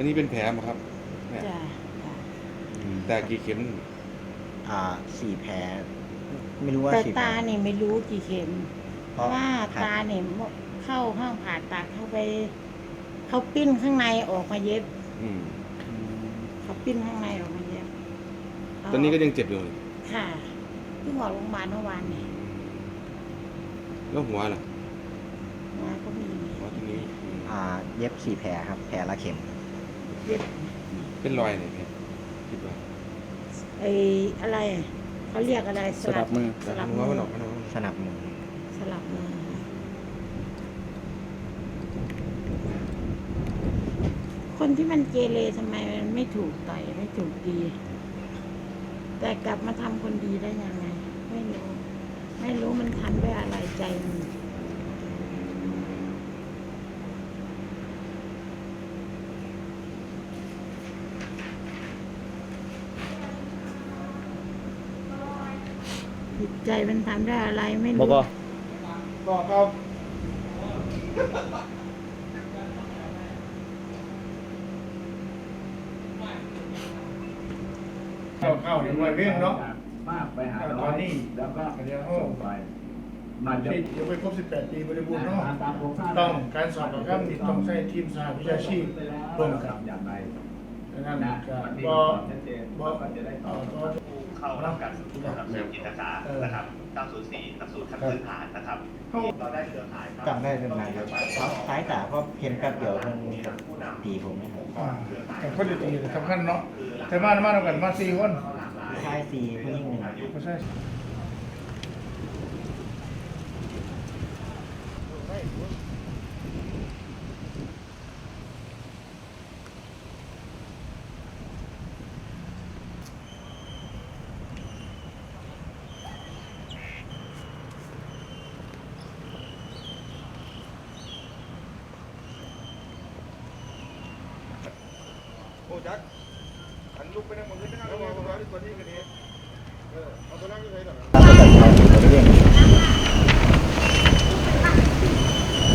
อันนี้เป็นแผลไหมครับเนี่ยจ้ะจ้ะอืมแต่กี่เข็มอ่าสี่แผลไม่รู้ว่าแต่สี่แผล ตาเนี่ยไม่รู้กี่เข็มเพเพราะราะว่าครับตาเนี่ยเข้าห้องผ่าตัดเข้าไป เขาปิ้นข้างในออกมาเย็บ อืมอืมเขาปิ้นข้างในออกมาเย็บตอนนี้ก็ยังเจ็บอยู่ค่ะเพิ่งออกโรงพยาบาลเมื่อวานเนี่ยแล้วหัวล่ะมาก็มีหัวที่นี้อืมอ่าเย็บสี่แผลครับ แผลละเข็ม เย็บเป็นรอยเนี่ยพี่คิดว่าไอ้อะไรเขาเรียกอะไรสลับมือสลับหัวมืมันอออกมันออกสนับมือสลับมือคนที่มันเกเรทำไมมันไม่ถูกต่อยไม่ถูกดีแต่กลับมาทำคนดีได้ยังไง ไม่รู้ ไม่รู้มันทำด้วยอะไรใจมัน จิตใจมันทำด้วยอะไรไม่รู้ก็ครับเข้าเข้าถึงวันเรื่องเนาะมากไปหาตร้ออนยนี้แล้วก็เดี๋ยวส่งไปมันจะที่จะไปครบ 18 ปีบริบูรณ์เนาะตามโครงสร้างต้องการสอบปากคำนี่ต้องใช้ทีมสหวิชาชีพร่วมกับอย่างไรดังนั้นนะก็วันนี้บ่ก็ชัดเจนบ่ก็จะได้ตต่ออบต่อ เข้ารับการฝึกฝนหลักสูตรจิตอาสานะครับ 904หลักสูตรขั้นพื้นฐานนะครับเราได้เครือข่ายครับจำได้เรื่องไหนครับเพราะซ้ายตาเพราะเห็นแป๊บเดียวมันตีผมนะครับอ่าแต่คนดีๆสำคัญเนาะแต่มามาแล้วกันมาสี่คนชายสี่ผู้หญิงหนึ่งไม่ใช่ โอ้จักอันลุกไปนั่งบนพื้นนั่งแล้วเอาตัวนี้ตัวนี้กันนี้เออเอาตัวนั่งที่ไหนหรอ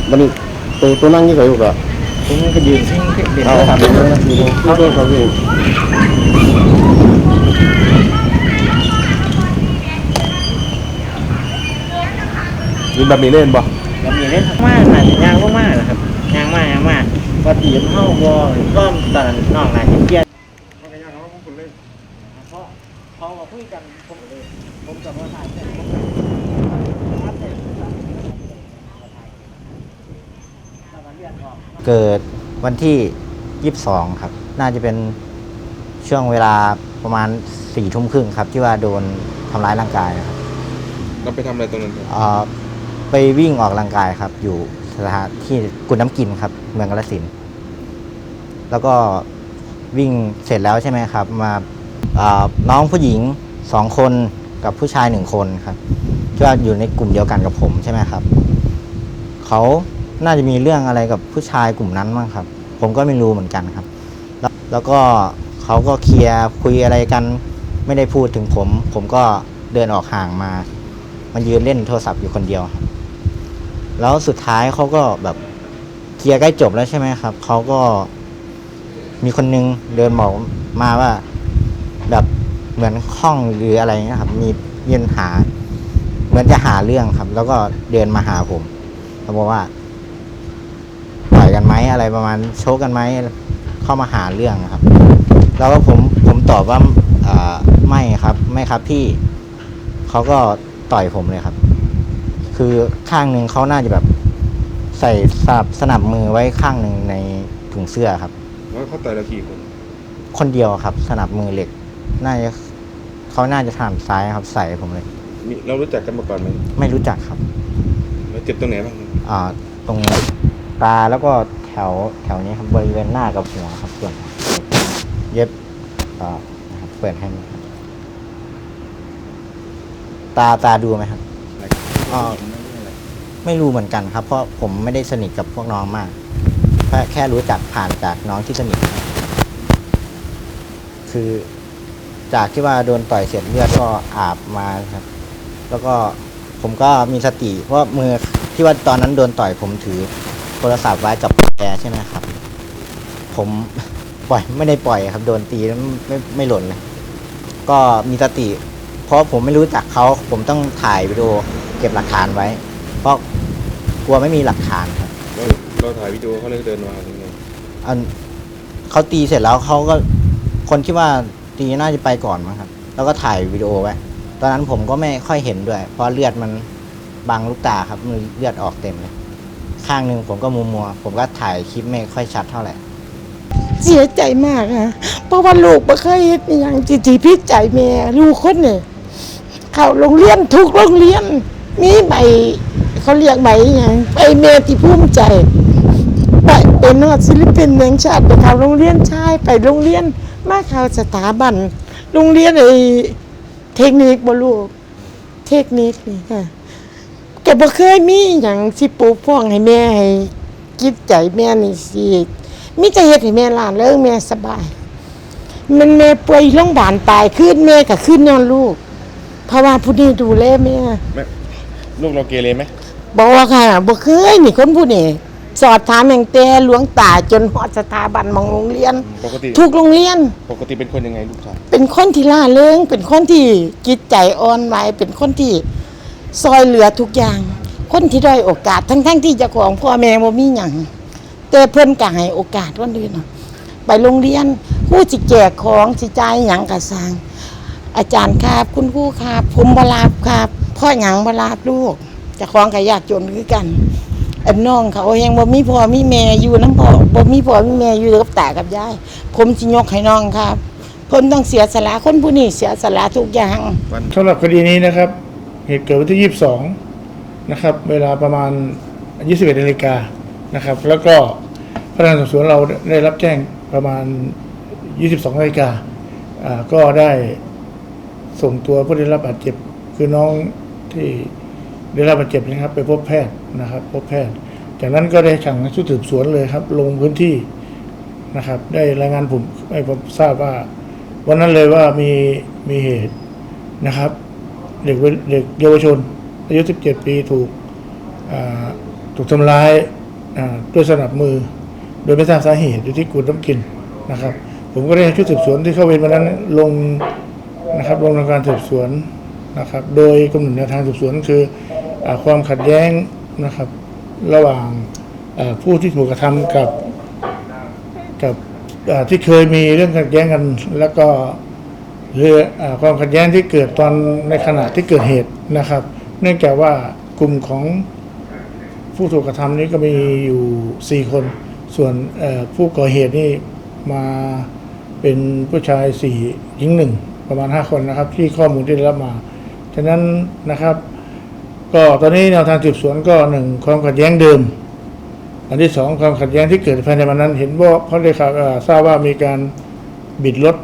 มันตัวตัวนั่งยี่ ไงอยู่กะผมก็ยืนทิ้งเด็กเอาก็ทำเดี๋ยวนะนะดูดูดูดูครับพี่มีแบบนี้เล่นบ่แล้วมีเล่นมากน่ะยางมากๆนะครับยางมากยางมากพอตีมเข้าวอก็ตอนนั้นนอกน่ะเห็นเกียร์มันก็ยากเขาพูดเลยเพราะเขามาคุยกันผมเลยผมกับว่าถ่ายเสร็จผมก็รับเสร็จเกิดวันที่ 22 ครับ น่าจะเป็นช่วงเวลาประมาณสี่ทุ่มครึ่งครับ ที่ว่าโดนทำร้ายร่างกายครับเราไปทำอะไรตรงนั้นครับเอ่อไปวิ่งออกกำลังกายครับ อยู่สถานที่กุดน้ำกินครับ เมืองกาฬสินธุ์ แล้วก็วิ่งเสร็จแล้วใช่ไหมครับ มาน้องผู้หญิงสองคนกับผู้ชายหนึ่งคนครับที่ว่าอยู่ในกลุ่มเดียวกันกับผมใช่ไหมครับเขาน่าจะมีเรื่องอะไรกับผู้ชายกลุ่มนั้นมั้งครับ ผมก็ไม่รู้เหมือนกันครับแล้วแล้วก็เขาก็เคลียร์คุยอะไรกัน ไม่ได้พูดถึงผม ผมก็เดินออกห่างมา มันยืนเล่นโทรศัพท์อยู่คนเดียวครับแล้วสุดท้ายเขาก็แบบเคลียร์ใกล้จบแล้วใช่ไหมครับเขาก็ มีคนนึงเดินบอกมาว่า แบบเหมือนข้องหรืออะไรเงี้ยครับ มีเยืนหา เหมือนจะหาเรื่องครับ แล้วก็เดินมาหาผมเขาบอกว่าต่อยกันไหมอะไรประมาณโชกกันไหมเข้ามาหาเรื่องครับ แล้วก็ผมผมตอบว่าอ่าไม่ครับ ไม่ครับพี่เขาก็ต่อยผมเลยครับ คือข้างหนึ่งเขาน่าจะแบบใส่สนับสนับมือไว้ข้างหนึ่งในถุงเสื้อครับ แล้วเขาต่อยเรากี่คนคนเดียวครับ สนับมือเหล็ก น่าจะเขาน่าจะทางซ้ายครับ ใส่ผมเลย มีเรารู้จักกันมาก่อนไหมไม่รู้จักครับแล้วเจ็บตรงไหนบ้างครับอ่าตรงตาแล้วก็แถวแถวนี้ครับบริเวณหน้ากับหัวครับส่วนเย็บอ่านะครับเปิดให้ไหมครับตาตาดูไหมครับ อ่า ไม่รู้เหมือนกันครับ เพราะผมไม่ได้สนิทกับพวกน้องมาก แค่แค่รู้จักผ่านจากน้องที่สนิทคือจากที่ว่าโดนต่อยเสร็จเลือดก็อาบมาครับ แล้วก็ผมก็มีสติเพราะมือที่ว่าตอนนั้นโดนต่อยผมถือโทรศัพท์ไว้กับแกใช่ไหมครับ ผมปล่อยไม่ได้ปล่อยครับ โดนตีแล้วไม่ไม่หล่นเลยก็มีสติ เพราะผมไม่รู้จักเขาผมต้องถ่ายวิดีโอเก็บหลักฐานไว้ เพราะกลัวไม่มีหลักฐานครับ เราเราถ่ายวิดีโอเขาเลยเดินมาหรือไงอันเขาตีเสร็จแล้วเขาก็คนที่ว่าตีน่าจะไปก่อนมั้งครับ แล้วก็ถ่ายวิดีโอไว้ ตอนนั้นผมก็ไม่ค่อยเห็นด้วย เพราะเลือดมันบังลูกตาครับมันเลือดออกเต็มเลย ข้างหนึ่งผมก็มัวมัวๆผมก็ถ่ายคลิปไม่ค่อยชัดเท่าไหร่ เสียใจมากอะเพราะว่าลูกบ่เคยเฮ็ดอหย่างที่ที่พิจใจแม่ลูกคนนี่เข้าโรงเรียนทุกโรงเรียน มีใบเขาเรียกใบอหย่างใบแม่ที่ภูมิใจ ไปเป็นนอดศิลปินแห่งชาติไปเข้าโรงเรียนชายไปโรงเรียนมาเข้าสถาบัน โรงเรียนไอ้เทคนิคบ่ลูกเทคนิคนี่ค่ะแกบ่เคยมีหยังสิปลูกฟ้องให้แม่ให้จิตใจแม่นี่สิมิจะเฮ็ดให้แม่หลานเลิกแม่สบาย มันแม่ป่วยโรงพยาบาลตายขึ้นแม่ก็ขึ้นยอนลูก เพราะว่าผู้นี้ดูแลแม่ แม่ลูกเราเกเรไหมบอกว่าค่ะบ่เคยนี่คนผู้นี้ สอบถามแห่งแต่หลวงตาจนฮอดสถาบันมองโรงเรียน ปกติทุกโรงเรียน ปกติเป็นคนยังไงลูกชายเป็นคนที่ล่าเริงเป็นคนที่จิตใจอ่อนไหวเป็นคนที่ซอยเหลือทุกอย่าง คนที่ด้อยโอกาสทั้งๆที่เจ้าของพ่อแม่บ่มีหยังแต่เพิ่นก็ให้โอกาสคนอื่นเนาะไปโรงเรียนครูสิแจกของสิจ่ายหยังก็สร้าง อาจารย์ครับ คุณครูครับ ผมบ่รับครับ พ่อหยังบ่รับลูกเจ้าของก็ยากจนคือกัน อันน้องเขายังบ่มีพ่อมีแม่อยู่น้ำพ่อบ่มีพ่อมีแม่อยู่กับตากับยายผมสิยกให้น้องครับผมต้องเสียสละคนผู้นี้เสียสละทุกอย่างสำหรับคดีนี้นะครับ เหตุเกิดวันที่ 22 นะครับ เวลาประมาณ 21นาฬิกานะครับ แล้วก็พนักงานสอบสวนเราได้รับแจ้งประมาณ 22นาฬิกาอ่าก็ได้ส่งตัวผู้ได้รับบาดเจ็บคือน้องที่ ได้รับบาดเจ็บนะครับ ไปพบแพทย์นะครับ พบแพทย์ จากนั้นก็ได้สั่งชุดสืบสวนเลยครับ ลงพื้นที่นะครับ ได้รายงานผมให้ผมทราบว่า วันนั้นเลยว่ามีมีเหตุนะครับ เด็กเวเด็กเยาวชนอายุ 17 ปีถูกถูกทำร้ายด้วยสนับมือ โดยไม่ทราบสาเหตุอยู่ที่กูดน้ำกินนะครับ ผมก็ได้ชุดสืบสวนที่เข้าเวรวันนั้นลงนะครับลงทำการสืบสวนนะครับ โดยกำหนดแนวทางสืบสวนคือ ความขัดแย้งนะครับ ระหว่างผู้ที่ถูกกระทำกับกับที่เคยมีเรื่องขัดแย้งกัน แล้วก็หรืออความขัดแย้งที่เกิดตอนในขณะที่เกิดเหตุนะครับ เนื่องจากว่ากลุ่มของผู้ถูกกระทำนี้ก็มีอยู่สี่คน ส่วนผู้ก่อเหตุนี่มาเป็นผู้ชายสี่หญิงหนึ่งประมาณห้าคนนะครับ ที่ข้อมูลที่ได้รับมา ฉะนั้นนะครับ ก็ตอนนี้แนวทางสืบสวนก็หนึ่งความขัดแย้งเดิม อันที่สองความขัดแย้งที่เกิดภายในวันนั้น เห็นว่าเพราะได้ข่าวเอ่อทราบว่ามีการบิดรถ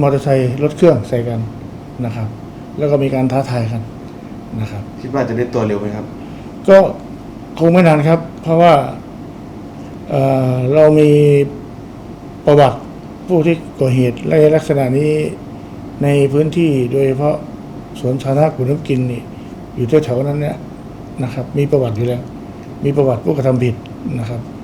มอเตอร์ไซค์รถเครื่องใส่กันนะครับ แล้วก็มีการท้าทายกันนะครับ คิดว่าจะได้ตัวเร็วไหมครับ ก็คงไม่นานครับ เพราะว่าเอ่อเรามีประวัติผู้ที่ก่อเหตุและลักษณะนี้ในพื้นที่โดยเฉพาะสวนสาธารณะขุนน้ำกินนี่ อยู่แถวๆนั้นเนี่ยนะครับ มีประวัติอยู่แล้ว มีประวัติผู้กระทำผิดนะครับ